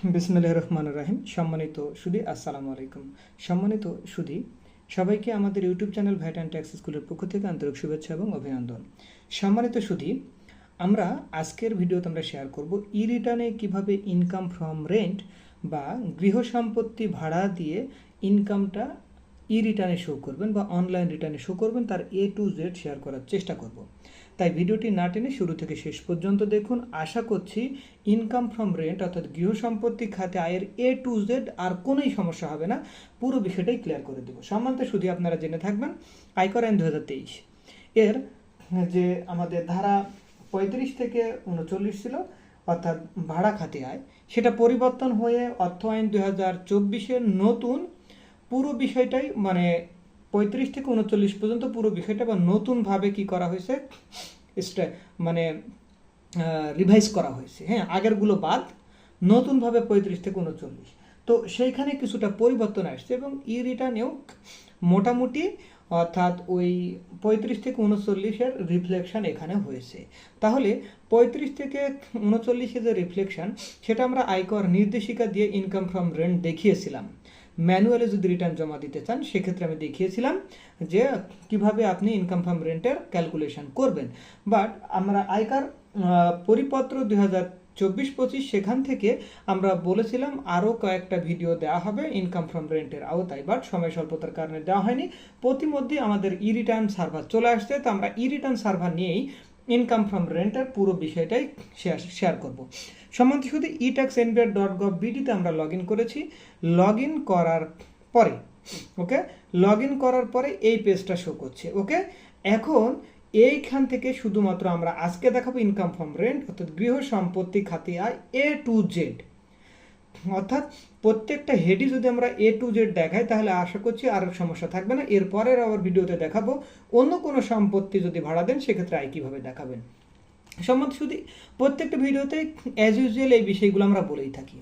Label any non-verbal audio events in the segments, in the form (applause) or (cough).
বিসমিল্লাহ রহমান রাহিম। সম্মানিত সুদী, আসসালামু আলাইকুম। সম্মানিত সুদী, সবাইকে আমাদের YouTube channel VAT and tax স্কুলের পক্ষ থেকে আন্তরিক শুভেচ্ছা এবং অভিনন্দন। সম্মানিত সুদী, আমরা আজকের ভিডিওতে আমরা শেয়ার করব ই রিটার্নে কীভাবে ইনকাম ফ্রম রেন্ট বা গৃহ সম্পত্তি ভাড়া দিয়ে ইনকামটা ই রিটার্নে শো করবেন বা অনলাইন রিটার্নে শো করবেন, তার এ টু জেড শেয়ার করার চেষ্টা করব। তাই ভিডিওটি না টেনে শুরু থেকে শেষ পর্যন্ত দেখুন। আশা করছি ইনকাম ফ্রম রেন্ট অর্থাৎ গৃহ সম্পত্তি খাতে আয়ের এ টু জেড আর কোনোই সমস্যা হবে না। পুরো বিষয়টাই ক্লিয়ার করে দেবো। সম্মানিত শুধু আপনারা জেনে থাকবেন। আয়কর আইন দুই হাজার তেইশ। এর যে আমাদের ধারা পঁয়ত্রিশ থেকে উনচল্লিশ ছিল, অর্থাৎ ভাড়া খাতে আয়, সেটা পরিবর্তন হয়ে অর্থ আইন দু হাজার চব্বিশের নতুন পুরো বিষয়টাই মানে পঁয়ত্রিশ থেকে উনচল্লিশ পর্যন্ত পুরো বিষয়টা বা নতুনভাবে কি করা হয়েছে? মানে রিভাইজ করা হয়েছে। হ্যাঁ আগেরগুলো বাদ, নতুনভাবে পঁয়ত্রিশ থেকে উনচল্লিশ। তো সেইখানে কিছুটা পরিবর্তন আসছে এবং ই রিটার্নেও মোটামুটি অর্থাৎ ওই পঁয়ত্রিশ থেকে উনচল্লিশের রিফ্লেকশন এখানে হয়েছে। তাহলে পঁয়ত্রিশ থেকে উনচল্লিশের যে রিফ্লেকশন সেটা আমরা আয়কর নির্দেশিকা দিয়ে ইনকাম ফ্রম রেন্ট দেখিয়েছিলাম। ম্যানুয়ালে যদি রিটার্ন জমা দিতে চান, সেক্ষেত্রে আমি দেখিয়েছিলাম যে কীভাবে আপনি ইনকাম ফার্ম রেন্টের ক্যালকুলেশন করবেন। বাট আমরা আয়কার পরিপত্র দুই হাজার চব্বিশ পঁচিশ সেখান থেকে আমরা বলেছিলাম আরও কয়েকটা ভিডিও দেওয়া হবে ইনকাম ফ্রম রেন্টের আওতায়। বাট সময় স্বল্পতার কারণে দেওয়া হয়নি। প্রতিমধ্যে আমাদের ই রিটার্ন সার্ভার চলে আসছে। তো আমরা ই রিটার্ন সার্ভার নিয়েই ইনকাম ফ্রম রেন্টের পুরো বিষয়টাই শেয়ার শেয়ার করব। সম্বন্ধে শুধু e tax NBR dot gov বিডিতে আমরা লগ ইন করেছি। লগ ইন করার পরে ওকে লগ ইন করার পরে এই পেজটা শো করছে ওকে এখন এইখান থেকে শুধুমাত্র আমরা আজকে দেখাবো ইনকাম ফ্রম রেন্ট অর্থাৎ গৃহ সম্পত্তি খাতে আয় এ টু জেড অর্থাৎ প্রত্যেকটা হেডই যদি আমরা এ টু জেড দেখাই, তাহলে আশা করছি আর সমস্যা থাকবে না। এরপরের আবার ভিডিওতে দেখাবো অন্য কোনো সম্পত্তি যদি ভাড়া দেন, সেক্ষেত্রে আয় কীভাবে দেখাবেন। সম্মত শুধু প্রত্যেকটা ভিডিওতে অ্যাজ ইউজুয়াল এই বিষয়গুলো আমরা বলেই থাকি।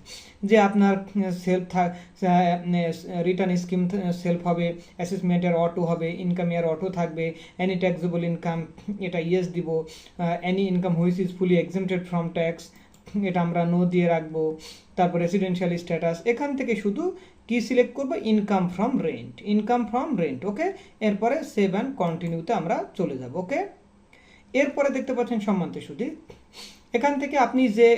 যে আপনার সেলফ থাক রিটার্ন স্কিম সেলফ হবে অ্যাসেসমেন্টের অটো হবে ইনকাম ইয়ার অটো থাকবে অ্যানি ট্যাক্সেবল ইনকাম এটা ইয়েস দিব any income which is fully exempted from tax (laughs) এটা আমরা নো দিয়ে রাখব। তারপর রেসিডেন্সিয়াল স্ট্যাটাস এখান থেকে শুধু কি সিলেক্ট করব? Income from rent income from rent okay এরপরে সেভ অ্যান্ড কন্টিনিউতে আমরা চলে যাব ওকে এরপরে দেখতে পাচ্ছেন সম্মানিত সুদী এখান থেকে আপনি যে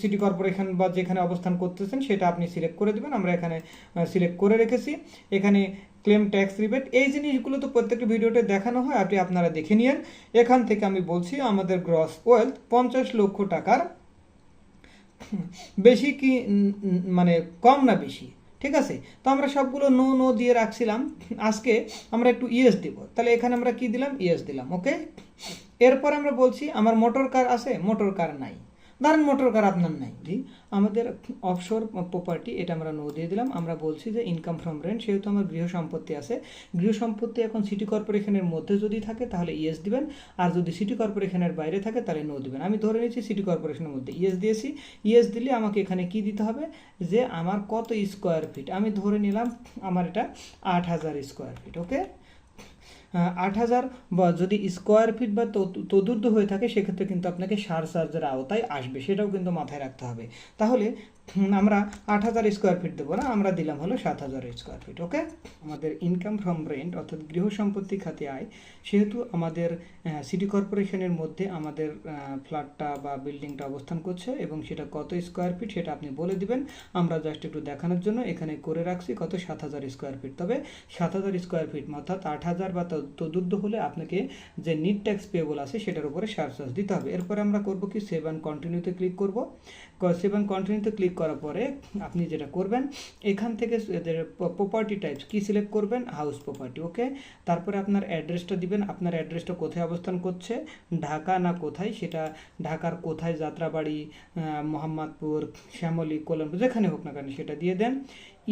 সিটি কর্পোরেশন বা যেখানে অবস্থান করতেছেন, সেটা আপনি সিলেক্ট করে দেবেন। আমরা এখানে সিলেক্ট করে রেখেছি। এখানে ক্লেম ট্যাক্স রিবেট এই জিনিসগুলো তো প্রত্যেকটা ভিডিওতে দেখানো হয়, আপনি আপনারা দেখে নিন এখান থেকে আমি বলছি, আমাদের গ্রস ওয়েলথ পঞ্চাশ লক্ষ টাকার (laughs) বেশি কি মানে কম না বেশি, ঠিক আছে? তো আমরা সবগুলো নো নো দিয়ে রাখছিলাম। আজকে আমরা একটু ইয়েস দিব। তাহলে এখানে আমরা কি দিলাম? ইয়েস দিলাম, ওকে? এরপর আমরা বলছি, আমার মোটর কার আছে? মোটর কার নাই। ধরেন মোটর কার আপনার নাই জি। আমাদের অফশোর প্রপার্টি এটা আমরা নো দিয়ে দিলাম। আমরা বলছি যে ইনকাম ফ্রম রেন্ট সেহেতু আমার গৃহ সম্পত্তি আছে। গৃহ সম্পত্তি এখন সিটি কর্পোরেশনের মধ্যে যদি থাকে, তাহলে ইয়েস দিবেন। আর যদি সিটি কর্পোরেশনের বাইরে থাকে, তাহলে নো দিবেন। আমি ধরে নিচ্ছি সিটি কর্পোরেশনের মধ্যে ইয়েস দিয়েছি। ইয়েস দিলে আমাকে এখানে কি দিতে হবে? যে আমার কত স্কোয়ার ফিট আমি ধরে নিলাম আমার এটা আট হাজার স্কোয়ার ফিট ওকে আট হাজার বা যদি স্কোয়ার ফিট বা তদুর্ধ হয়ে থাকে, সেক্ষেত্রে কিন্তু আপনাকে সার চার্জের আওতায় আসবে। সেটাও কিন্তু মাথায় রাখতে হবে। তাহলে আমরা আট হাজার স্কোয়ার ফিট দেবো না, আমরা দিলাম হলো সাত হাজার স্কোয়ার ফিট ওকে আমাদের ইনকাম ফ্রম রেন্ট অর্থাৎ গৃহ সম্পত্তি খাতে আয়, সেহেতু আমাদের সিটি কর্পোরেশনের মধ্যে আমাদের ফ্ল্যাটটা বা বিল্ডিংটা অবস্থান করছে, এবং সেটা কত স্কোয়ার ফিট সেটা আপনি বলে দিবেন। আমরা জাস্ট একটু দেখানোর জন্য এখানে করে রাখছি কত? সাত হাজার স্কোয়ার ফিট তবে সাত হাজার স্কোয়ার ফিট অর্থাৎ আট হাজার বা তদ- তদুর্ধ্ব হলে আপনাকে যে নিট ট্যাক্স পেয়েবল আছে সেটার উপরে চার্জ দিতে হবে। এরপরে আমরা করব কি? সেভ অ্যান্ড কন্টিনিউতে ক্লিক করব। সেভ অ্যান্ড কন্টিনিউতে ক্লিক করার পরে আপনি যেটা করবেন, এখান থেকে প্রপার্টি টাইপস কি সিলেক্ট করবেন? হাউস প্রপার্টি ওকে তারপরে আপনার অ্যাড্রেসটা দিবেন। আপনার অ্যাড্রেসটা কোথায় অবস্থান করছে? ঢাকা না কোথায়? সেটা ঢাকার কোথায়? যাত্রাবাড়ি মোহাম্মদপুর, শ্যামলী কল্যাণপুর যেখানে হোক না কেন সেটা দিয়ে দেন।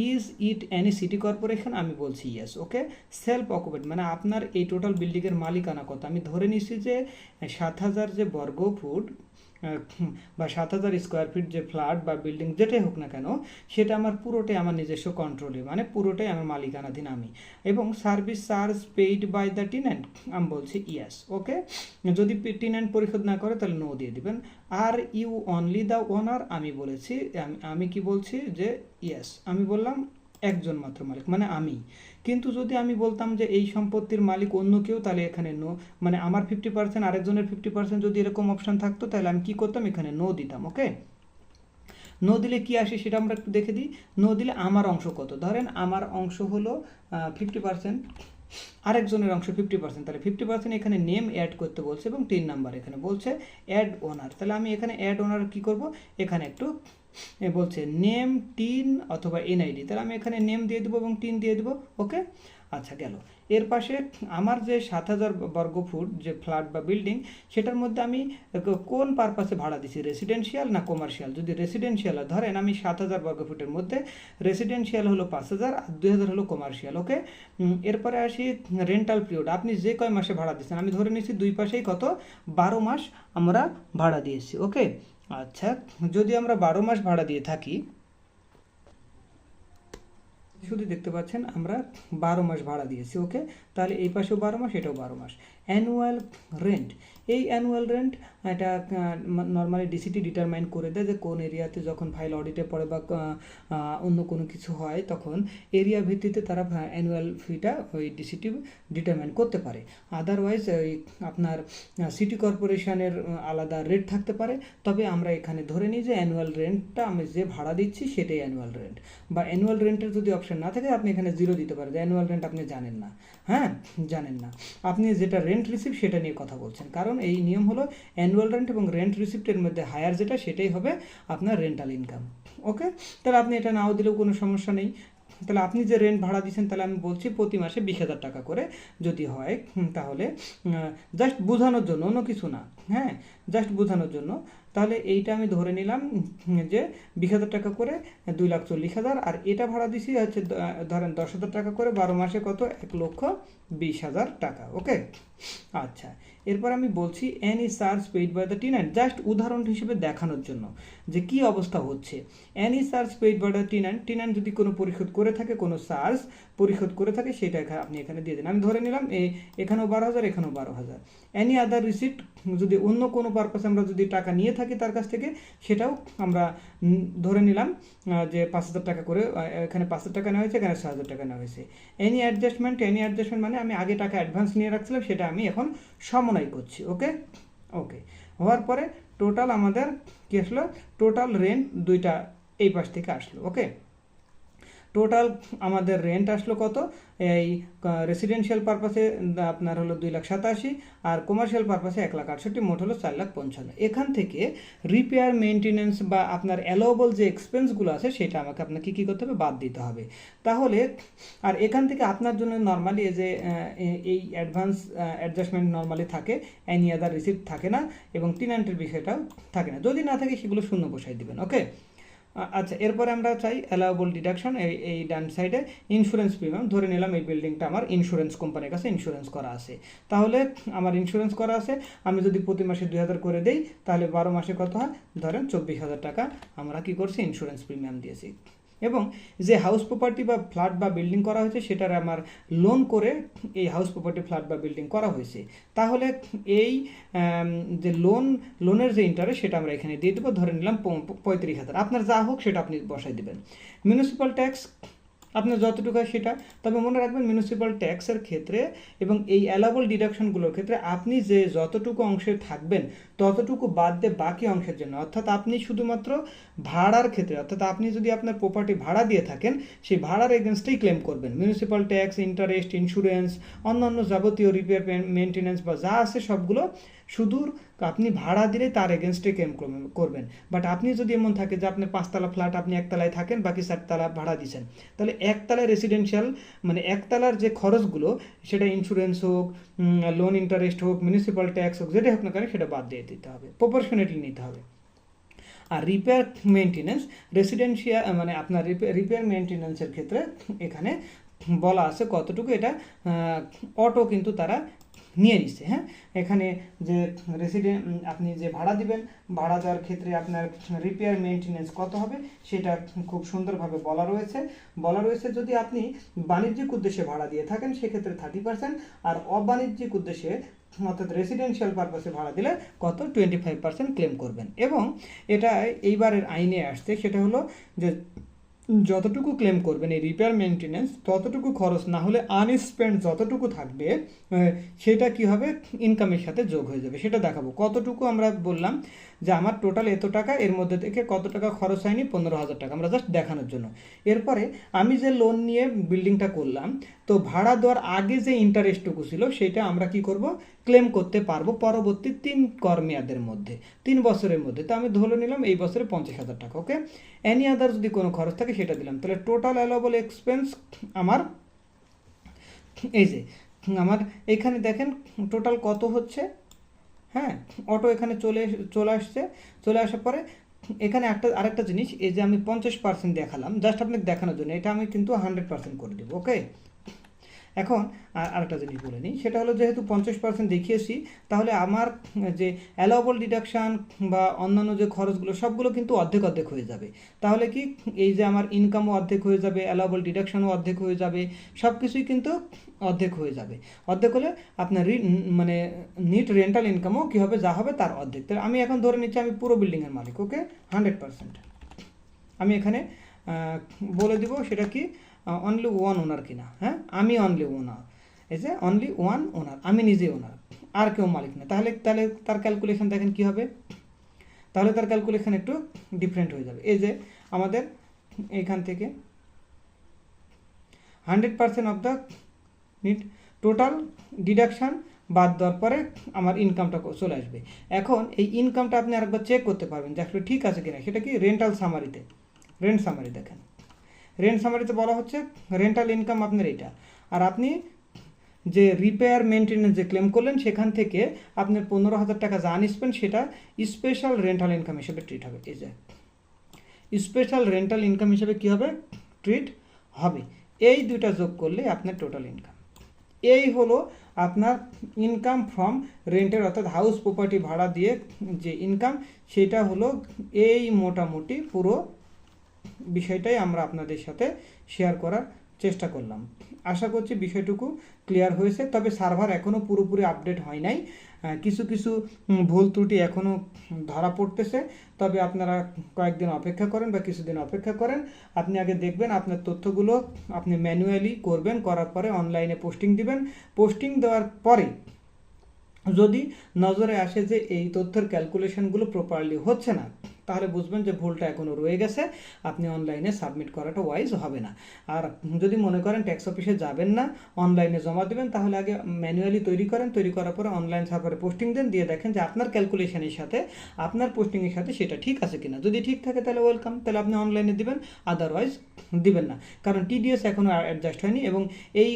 Is it any city corporation আমি বলছি ইয়েস ওকে সেলফ অকুপেড মানে আপনার এই টোটাল বিল্ডিংয়ের মালিকানা কত? আমি ধরে নিচ্ছি যে সাত হাজার যে বর্গ ফুট বা সাত হাজার স্কোয়ার ফিট যে ফ্ল্যাট বা বিল্ডিং যেটাই হোক না কেন, সেটা আমার পুরোটাই আমার নিজস্ব কন্ট্রোলে মানে পুরোটাই আমার মালিকানাধীন আমি। এবং service charge paid by the tenant আমি বলছি ইয়েস ওকে যদি টিনেন্ট পরিশোধ না করে, তাহলে নো দিয়ে দিবেন। Are you only the owner আমি বলেছি, আমি- কি বলছি যে ইয়েস আমি বললাম একজন মাত্র মালিক মানে আমি। কিন্তু যদি আমি বলতাম যে এই সম্পত্তির মালিক অন্য কেউ, তাহলে এখানে নো মানে আমার ফিফটি পার্সেন্ট আরেকজনের ফিফটি পার্সেন্ট যদি এরকম অপশন থাকতো, তাহলে আমি কি করতাম? এখানে নো দিতাম ওকে নো দিলে কি আসে সেটা আমরা একটু দেখে দিই। নো দিলে আমার অংশ কত? ধরেন আমার অংশ হলো ফিফটি পার্সেন্ট আরেকজনের অংশ ফিফটি পার্সেন্ট তাহলে ফিফটি পার্সেন্ট এখানে নেম অ্যাড করতে বলছে এবং তিন নাম্বার এখানে বলছে অ্যাড ওনার তাহলে আমি এখানে অ্যাড ওনার কি করব? এখানে একটু বলছে নেম টিন অথবা এনআইডি তাহলে আমি এখানে নেম দিয়ে দেবো এবং টিন দিয়ে দেবো, ওকে? আচ্ছা গেল। এর পাশে আমার যে সাত হাজার বর্গ ফুট যে ফ্ল্যাট বা বিল্ডিং, সেটার মধ্যে আমি কোন পারপাসে ভাড়া দিচ্ছি রেসিডেন্সিয়াল না কমার্শিয়াল যদি রেসিডেন্সিয়াল ধরেন আমি সাত হাজার বর্গ ফুটের মধ্যে রেসিডেন্সিয়াল হলো পাঁচ হাজার আর দুই হাজার হলো কমার্শিয়াল ওকে? এরপরে আসি রেন্টাল পিরিয়ড আপনি যে কয় মাসে ভাড়া দিচ্ছেন? আমি ধরে নিচ্ছি দুই পাশেই কত? বারো মাস আমরা ভাড়া দিয়েছি, ওকে? আচ্ছা যদি আমরা বারো মাস ভাড়া দিয়ে থাকি, শুধু দেখতে পাচ্ছেন আমরা বারো মাস ভাড়া দিয়েছি ওকে তাহলে এই পাশেও বারো মাস, এটাও বারো মাস। অ্যানুয়াল রেন্ট এই অ্যানুয়াল রেন্ট এটা নর্মালি ডিসিটি ডিটারমাইন করে দেয় যে কোন এরিয়াতে যখন ফাইল অডিটে পড়ে বা অন্য কোনো কিছু হয়, তখন এরিয়া ভিত্তিতে তারা অ্যানুয়াল ফিটা ওই ডিসিটি ডিটারমাইন করতে পারে। আদারওয়াইজ ওই আপনার সিটি কর্পোরেশনের আলাদা রেট থাকতে পারে। তবে আমরা এখানে ধরে নিই যে অ্যানুয়াল রেন্টটা আমি যে ভাড়া দিচ্ছি, সেটাই অ্যানুয়াল রেন্ট বা অ্যানুয়াল রেন্টের যদি অপশন না থাকে, আপনি এখানে জিরো দিতে পারেন। অ্যানুয়াল রেন্ট আপনি জানেন না। হ্যাঁ? জানেন না। আপনি যেটা রেন্ট রিসিভ সেটা নিয়ে কথা বলছেন। কারণ এই নিয়ম হলো অ্যানুয়াল রেন্ট এবং রেন্ট রিসিপ্টের মধ্যে হায়ার যেটা সেটাই হবে আপনার রেন্টাল ইনকাম ওকে তাহলে আপনি এটা নাও দিলেও কোনো সমস্যা নেই। তাহলে আপনি যে রেন্ট ভাড়া দিচ্ছেন, তাহলে আমি বলছি প্রতি মাসে বিশ হাজার টাকা করে যদি হয় তাহলে জাস্ট বোঝানোর জন্য, অন্য কিছু না হ্যাঁ? জাস্ট বোঝানোর জন্য। তাহলে এইটা আমি ধরে নিলাম যে বিশ হাজার টাকা করে দুই লাখ চল্লিশ হাজার, আর এটা ভাড়া দিছি হচ্ছে ধরেন দশ হাজার টাকা করে, বারো মাসে কত? এক লক্ষ বিশ হাজার টাকা ওকে আচ্ছা। এরপর আমি বলছি any charge paid by the tenant just উদাহরণ হিসেবে দেখানোর জন্য, যে কি অবস্থা হচ্ছে। Any charge paid by the tenant tenant যদি কোনো পরিশোধ করে থাকে, কোনো চার্জ পরিশোধ করে থাকে, সেটা আপনি এখানে দিয়ে দিন। আমি ধরে নিলাম, এ এখানেও বারো হাজার, এখানেও বারো হাজার। এনি আদার রিসিপ্ট যদি অন্য কোনো পারপাসে আমরা যদি টাকা নিয়ে থাকি তার কাছ থেকে, সেটাও আমরা ধরে নিলাম যে পাঁচ হাজার টাকা করে এখানে পাঁচ হাজার টাকা নেওয়া হয়েছে, এখানে ছ হাজার টাকা নেওয়া হয়েছে। এনি অ্যাডজাস্টমেন্ট এনি অ্যাডজাস্টমেন্ট মানে আমি আগে টাকা অ্যাডভান্স নিয়ে রাখছিলাম, সেটা আমি এখন সমন্বয় করছি ওকে ওকে হওয়ার পরে টোটাল আমাদের কী আসলো? টোটাল রেন্ট দুইটা এই পাশ থেকে আসলো ওকে টোটাল আমাদের রেন্ট আসলো কত? এই রেসিডেন্সিয়াল পারপাসে আপনার হলো দুই লাখ সাতাশি, আর কমার্শিয়াল পারপাসে এক লাখ আটষট্টি, মোট হলো চার লাখ পঞ্চান্ন। এখান থেকে রিপেয়ার মেনটেনেন্স বা আপনার অ্যালোয়েবল যে এক্সপেন্সগুলো আছে, সেটা আমাকে আপনাকে কী করতে হবে? বাদ দিতে হবে। তাহলে, আর এখান থেকে আপনার জন্য নর্মালি যে এই অ্যাডভান্স অ্যাডজাস্টমেন্ট নর্মালি থাকে অ্যানি আদার রিসিপ্ট থাকে না, এবং টিনান্টের বিষয়টাও থাকে না। যদি না থাকে, সেগুলো শূন্য বসাই দিবেন ওকে আচ্ছা এরপরে আমরা চাই অ্যালাউবল ডিডাকশন এই এই ডান সাইডে ইন্স্যুরেন্স প্রিমিয়াম ধরে নিলাম এই বিল্ডিংটা আমার ইন্স্যুরেন্স কোম্পানির কাছে ইন্স্যুরেন্স করা আছে। তাহলে আমার ইন্স্যুরেন্স করা আছে। আমি যদি প্রতি মাসে দুই হাজার করে দিই, তাহলে বারো মাসে কত হয়? ধরেন চব্বিশ হাজার টাকা। আমরা কি করছি? ইন্স্যুরেন্স প্রিমিয়াম দিয়েছি। এবং যে হাউস প্রপার্টি বা ফ্ল্যাট বা বিল্ডিং করা হয়েছে, সেটার আমার লোন করে এই হাউস প্রপার্টি ফ্ল্যাট বা বিল্ডিং করা হয়েছে। তাহলে এই যে লোন লোনের যে ইন্টারেস্ট সেটা আমরা এখানে দিয়ে দেবো। ধরে নিলাম পঁয়ত্রিশ হাজার। আপনার যা হোক, সেটা আপনি বসাই দেবেন। মিউনিসিপ্যাল ট্যাক্স আপনার যতটুকু হয় সেটা। তবে মনে রাখবেন মিউনিসিপ্যাল ট্যাক্সের ক্ষেত্রে এবং এই অ্যালাবল ডিডাকশনগুলোর ক্ষেত্রে আপনি যে যতটুকু অংশে থাকবেন, ততটুকু বাদ দিয়ে বাকি অংশের জন্য। অর্থাৎ আপনি শুধুমাত্র ভাড়ার ক্ষেত্রে, অর্থাৎ আপনি যদি আপনার প্রপার্টি ভাড়া দিয়ে থাকেন, সেই ভাড়ার এগেনস্টেই ক্লেম করবেন। মিউনিসিপ্যাল ট্যাক্স ইন্টারেস্ট ইন্স্যুরেন্স অন্যান্য যাবতীয় রিপেয়ার মেনটেন্যান্স বা যা আছে সবগুলো শুধু আপনি ভাড়া দিলে তার এগেনস্টে ক্লেম করবেন। বাট আপনি যদি এমন থাকে যে আপনার পাঁচতলা ফ্ল্যাট আপনি একতলায় থাকেন, বাকি চারতলা ভাড়া দিচ্ছেন, তাহলে একতলায় রেসিডেন্সিয়াল মানে একতলার যে খরচগুলো, সেটা ইন্স্যুরেন্স হোক লোন ইন্টারেস্ট হোক মিউনিসিপ্যাল ট্যাক্স হোক, যেটাই হোক না কেন, সেটা বাদ দিয়ে দিতে হবে প্রপোর্শনেটলি নিতে হবে। আর রিপেয়ার মেনটেনেন্স রেসিডেন্সিয়াল মানে আপনার রিপেয়ার মেনটেনেন্সের ক্ষেত্রে এখানে বলা আছে কতটুকু এটা অটো কিন্তু তারা নিয়ে নিচ্ছে হ্যাঁ? এখানে যে রেসিডেন্ট আপনি যে ভাড়া দিবেন, ভাড়া দেওয়ার ক্ষেত্রে আপনার রিপেয়ার মেনটেনেন্স কত হবে সেটা খুব সুন্দরভাবে বলা রয়েছে। বলা রয়েছে যদি আপনি বাণিজ্যিক উদ্দেশ্যে ভাড়া দিয়ে থাকেন, সেক্ষেত্রে থার্টি পার্সেন্ট আর অবাণিজ্যিক উদ্দেশ্যে, অর্থাৎ রেসিডেন্সিয়াল পারপাসে ভাড়া দিলে কত? টোয়েন্টি ফাইভ পার্সেন্ট ক্লেম করবেন। এবং এটা এইবারের আইনে আসছে, সেটা হলো যে যতটুকু ক্লেম করবেন এই রিপেয়ার মেনটেন্স ততটুকু খরচ, না হলে আনস্পেন্ড যতটুকু থাকবে সেটা কি হবে? ইনকামের সাথে যোগ হয়ে যাবে। সেটা দেখাবো। কতটুকু আমরা বললাম? যে আমার টোটাল এত টাকা, এর মধ্যে থেকে কত টাকা খরচ হয়নি? পনেরো হাজার টাকা, আমরা জাস্ট দেখানোর জন্য। এরপরে আমি যে লোন নিয়ে বিল্ডিংটা করলাম, তো ভাড়া দেওয়ার আগে যে ইন্টারেস্টটুকু ছিল, সেটা আমরা কি করব? ক্লেম করতে পারব পরবর্তী তিন কর্মেয়াদের মধ্যে, তিন বছরের মধ্যে। তো আমি ধরে নিলাম এই বছরে পঞ্চাশ হাজার টাকা ওকে অ্যানি আদার যদি কোনো খরচ থাকে, সেটা দিলাম। তাহলে টোটাল অ্যালাবল এক্সপেন্স আমার, এই যে, আমার এখানে দেখেন টোটাল কত হচ্ছে? হ্যাঁ অটো এখানে চলে চলে আসছে। চলে আসার পরে এখানে একটা, আরেকটা জিনিস, এই যে আমি পঞ্চাশ পার্সেন্ট দেখালাম জাস্ট আপনাকে দেখানোর জন্য, এটা আমি কিন্তু হান্ড্রেড পার্সেন্ট করে দেবো ওকে এখন আর- আরেকটা জিনিস বলে নিই, সেটা হলো যেহেতু পঞ্চাশ পার্সেন্ট দেখিয়েছি, তাহলে আমার যে অ্যালাউবল ডিডাকশান বা অন্যান্য যে খরচগুলো, সবগুলো কিন্তু অর্ধেক অর্ধেক হয়ে যাবে। তাহলে কি এই যে আমার ইনকামও অর্ধেক হয়ে যাবে অ্যালাউবল ডিডাকশানও অর্ধেক হয়ে যাবে সব কিছুই কিন্তু অর্ধেক হয়ে যাবে। অর্ধেক হলে আপনার মানে নিট রেন্টাল ইনকামও কী হবে, যা হবে তার অর্ধেক। তাহলে আমি এখন ধরে নিচ্ছি আমি পুরো বিল্ডিংয়ের মালিক ওকে হান্ড্রেড পার্সেন্ট আমি এখানে বলে দিব সেটা কি? অনলি ওয়ান ওনার কিনা হ্যাঁ? আমি অনলি ওনার এই যে অনলি ওয়ান ওনার আমি নিজে ওনার আর কেউ মালিক না। তাহলে তাহলে তার ক্যালকুলেশন দেখেন কি হবে? তাহলে তার ক্যালকুলেশন একটু ডিফারেন্ট হয়ে যাবে। এই যে আমাদের এখান থেকে hundred percent of the net total deduction বাদ দেওয়ার পরে আমার ইনকামটা চলে আসবে। এখন এই ইনকামটা আপনি আরেকবার চেক করতে পারবেন যে আসলে ঠিক আছে কিনা। সেটা কি? রেন্টাল সামারিতে রেন্ট সামারি দেখেন। রেন্ট সামারিতে বলা হচ্ছে রেন্টাল ইনকাম আপনার এটা। আর আপনি যে রিপেয়ার মেনটেন্যান্স যে ক্লেম করলেন, সেখান থেকে আপনার পনেরো হাজার টাকা যা আনস্পেন্ড সেটা স্পেশাল রেন্টাল ইনকাম হিসেবে ট্রিট হবে। এই যে স্পেশাল রেন্টাল ইনকাম হিসেবে কী হবে? ট্রিট হবে। এই দুইটা যোগ করলে আপনার টোটাল ইনকাম এই হলো আপনার ইনকাম ফ্রম রেন্টের অর্থাৎ হাউস প্রপার্টি ভাড়া দিয়ে যে ইনকাম সেটা হলো এই মোটামুটি পুরো বিষয়টাই আমরা আপনাদের সাথে শেয়ার করার চেষ্টা করলাম। আশা করছি বিষয়টুকু ক্লিয়ার হয়েছে, তবে সার্ভার এখনও পুরোপুরি আপডেট হয় নাই। কিছু কিছু ভুল ত্রুটি এখনও ধরা পড়তেছে। তবে আপনারা কয়েকদিন অপেক্ষা করেন বা কিছুদিন অপেক্ষা করেন। আপনি আগে দেখবেন, আপনার তথ্যগুলো আপনি ম্যানুয়ালি করবেন, করার পরে অনলাইনে পোস্টিং দিবেন। পোস্টিং দেওয়ার পরে যদি নজরে আসে যে এই তথ্যের ক্যালকুলেশনগুলো প্রপারলি হচ্ছে না তাহলে বুঝবেন যে ভুলটা এখনও রয়ে গেছে, আপনি অনলাইনে সাবমিট করাটা ওয়াইজ হবে না। আর যদি মনে করেন ট্যাক্স অফিসে যাবেন না অনলাইনে জমা দেবেন, তাহলে আগে ম্যানুয়ালি তৈরি করেন, তৈরি করার পরে অনলাইন সার্ভারে পোস্টিং দেন, দিয়ে দেখেন যে আপনার ক্যালকুলেশনের সাথে, আপনার পোস্টিংয়ের সাথে সেটা ঠিক আছে কিনা। যদি ঠিক থাকে তাহলে ওয়েলকাম তাহলে আপনি অনলাইনে দিবেন আদারওয়াইজ দিবেন না। কারণ টিডিএস এখনও অ্যাডজাস্ট হয়নি এবং এই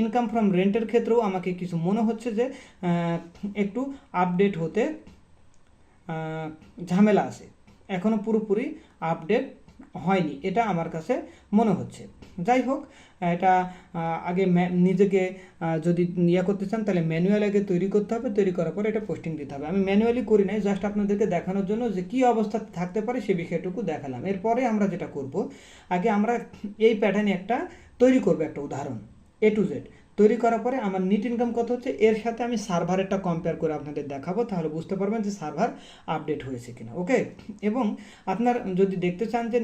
ইনকাম ফ্রম রেন্টের ক্ষেত্রেও আমাকে কিছু মনে হচ্ছে যে একটু আপডেট হতে ঝামেলা আছে। এখনও পুরোপুরি আপডেট হয়নি, এটা আমার কাছে মনে হচ্ছে। যাই হোক, এটা আগে নিজেকে যদি ইয়ে করতে চান, তাহলে ম্যানুয়াল আগে তৈরি করতে হবে। তৈরি করার পরে এটা পোস্টিং দিতে হবে। আমি ম্যানুয়ালি করি নাই জাস্ট আপনাদেরকে দেখানোর জন্য যে কী অবস্থা থাকতে পারে সে বিষয়টুকু দেখালাম। এরপরে আমরা যেটা করব, আগে আমরা এই প্যাটার্নে একটা তৈরি করব একটা উদাহরণ এ টু জেড তৈরি করার পরে আমার নিট ইনকাম কত হচ্ছে? এর সাথে আমি সার্ভারেরটা কম্পেয়ার করে আপনাদের দেখাবো, তাহলে বুঝতে পারবেন যে সার্ভার আপডেট হয়েছে কিনা ওকে এবং আপনার যদি দেখতে চান যে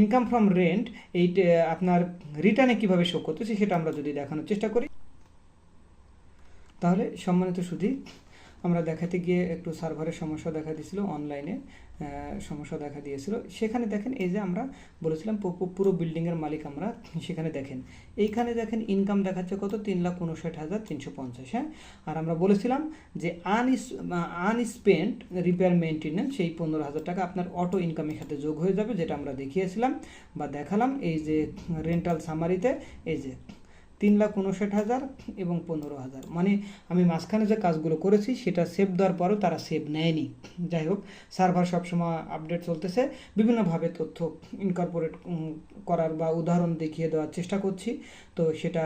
ইনকাম ফ্রম রেন্ট এই আপনার রিটার্নে কীভাবে শো করতেছে, সেটা আমরা যদি দেখানোর চেষ্টা করি। তাহলে সম্মানিত সুধী আমরা দেখাতে গিয়ে একটু সার্ভারের সমস্যা দেখা দিয়েছিল, অনলাইনে সমস্যা দেখা দিয়েছিল। সেখানে দেখেন, এই যে আমরা বলেছিলাম পুরো বিল্ডিংয়ের মালিক আমরা, সেখানে দেখেন। এইখানে দেখেন ইনকাম দেখাচ্ছে কত? তিন লাখ উনষাট হাজার তিনশো পঞ্চাশ হ্যাঁ? আর আমরা বলেছিলাম যে আনইস আনস্পেন্ড রিপেয়ার মেনটেন্যান্স সেই পনেরো হাজার টাকা আপনার অটো ইনকামের সাথে যোগ হয়ে যাবে, যেটা আমরা দেখিয়েছিলাম বা দেখালাম। এই যে রেন্টাল সামারিতে এই যে তিন লাখ উনষাট হাজার এবং পনেরো হাজার। মানে আমি মাঝখানে যে কাজগুলো করেছি, সেটা সেভ দেওয়ার পরও তারা সেভ নেয়নি। যাই হোক সার্ভার সবসময় আপডেট চলতেছে। বিভিন্নভাবে তথ্য ইনকর্পোরেট করার বা উদাহরণ দেখিয়ে দেওয়ার চেষ্টা করছি। তো সেটা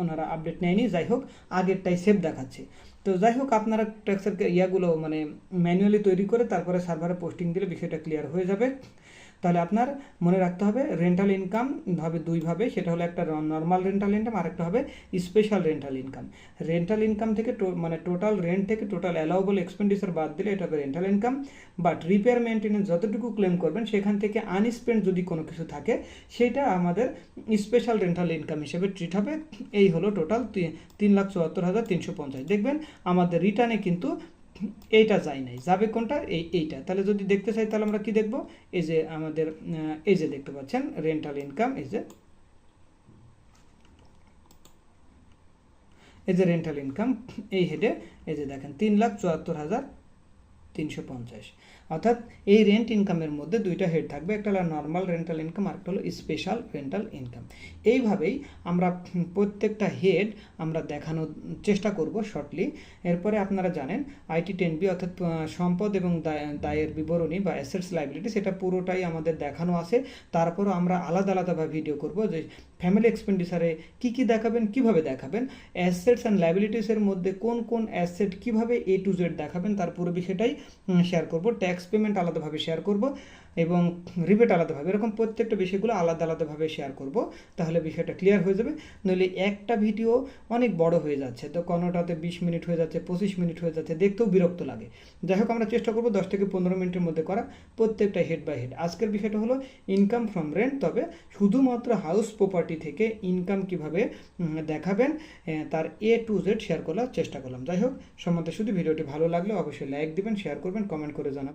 ওনারা আপডেট নেয়নি। যাই হোক, আগেরটাই সেভ দেখাচ্ছে। তো যাই হোক, আপনারা ট্যাক্সের ইয়াগুলো মানে ম্যানুয়ালি তৈরি করে তারপরে সার্ভারে পোস্টিং দিলে বিষয়টা ক্লিয়ার হয়ে যাবে। তাহলে আপনার মনে রাখতে হবে রেন্টাল ইনকাম ভাবে দুইভাবে সেটা হলো একটা নর্মাল রেন্টাল ইনকাম আর একটা হবে special rental income rental income থেকে মানে টোটাল রেন্ট থেকে টোটাল অ্যালাউবল এক্সপেন্ডিচার বাদ দিলে এটা হবে rental income but repair maintenance যতটুকু ক্লেম করবেন, সেখান থেকে আনস্পেন্ড যদি কোনো কিছু থাকে, সেটা আমাদের স্পেশাল রেন্টাল ইনকাম হিসেবে ট্রিট হবে। এই হলো টোটাল তিন লাখ চুয়াত্তর হাজার তিনশো পঞ্চাশ। দেখবেন আমাদের রিটার্নে কিন্তু এইটা যায় নাই। যাবে কোনটা? এই, এইটা। তাহলে যদি দেখতে চাই, তাহলে আমরা কি দেখব? এই যে আমাদের এই যে দেখতে পাচ্ছেন রেন্টাল ইনকাম এই যে এই যে রেন্টাল ইনকাম এই হেডে এই যে দেখেন, তিন লাখ চুয়াত্তর হাজার তিনশো পঞ্চাশ। অর্থাৎ এই রেন্ট ইনকামের মধ্যে দুইটা হেড থাকবে, একটা হলো নর্মাল রেন্টাল ইনকাম আর একটা হলো স্পেশাল রেন্টাল ইনকাম এইভাবেই আমরা প্রত্যেকটা হেড আমরা দেখানোর চেষ্টা করব শর্টলি এরপরে আপনারা জানেন আইটি টেন বি অর্থাৎ সম্পদ এবং দায়- দায়ের বিবরণী বা অ্যাসেটস লাইবিলিটি সেটা পুরোটাই আমাদের দেখানো আছে। তারপরও আমরা আলাদা আলাদাভাবে ভিডিও করব যে ফ্যামিলি এক্সপেন্ডিচারে কি কি দেখাবেন, কীভাবে দেখাবেন অ্যাসেটস অ্যান্ড লাইবিলিটিসের মধ্যে কোন কোন অ্যাসেট কীভাবে এ টু জেড দেখাবেন, তার পুরো বিষয়টাই শেয়ার করব। ট্যাক্স পেমেন্ট আলাদাভাবে শেয়ার করব। এবং রিবেট আলাদাভাবে, এরকম প্রত্যেকটা বিষয়গুলো আলাদা আলাদাভাবে শেয়ার করব, তাহলে বিষয়টা ক্লিয়ার হয়ে যাবে। নইলে একটা ভিডিও অনেক বড় হয়ে যাচ্ছে, তো কোনোটাতে বিশ মিনিট হয়ে যাচ্ছে, পঁচিশ মিনিট হয়ে যাচ্ছে, দেখতেও বিরক্ত লাগে। যাই হোক, আমরা চেষ্টা করব দশ থেকে পনেরো মিনিটের মধ্যে করা প্রত্যেকটা হেড বাই হেড আজকের বিষয়টা হলো ইনকাম ফ্রম রেন্ট তবে শুধুমাত্র হাউস প্রপার্টি থেকে ইনকাম কীভাবে দেখাবেন তার এ টু জেড শেয়ার করার চেষ্টা করলাম। যাই হোক, সম্বন্ধে শুধু ভিডিওটি ভালো লাগলে অবশ্যই লাইক দিবেন শেয়ার করবেন কমেন্ট করে জানাবেন।